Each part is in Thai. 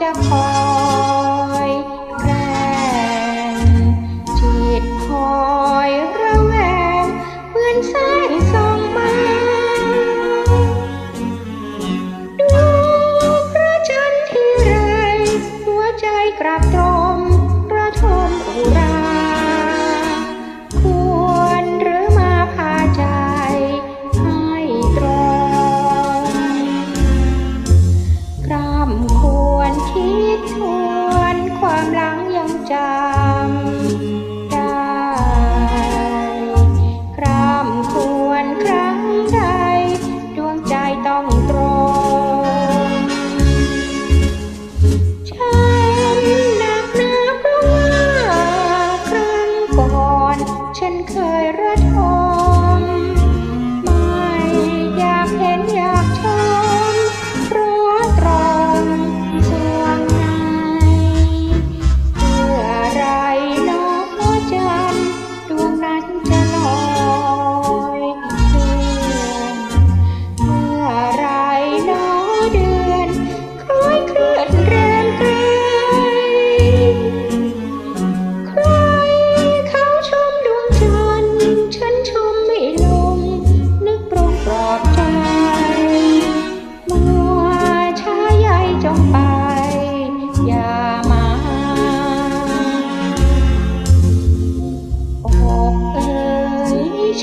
จะขอ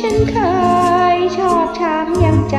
ฉันเคยชอบช้ำยังใจ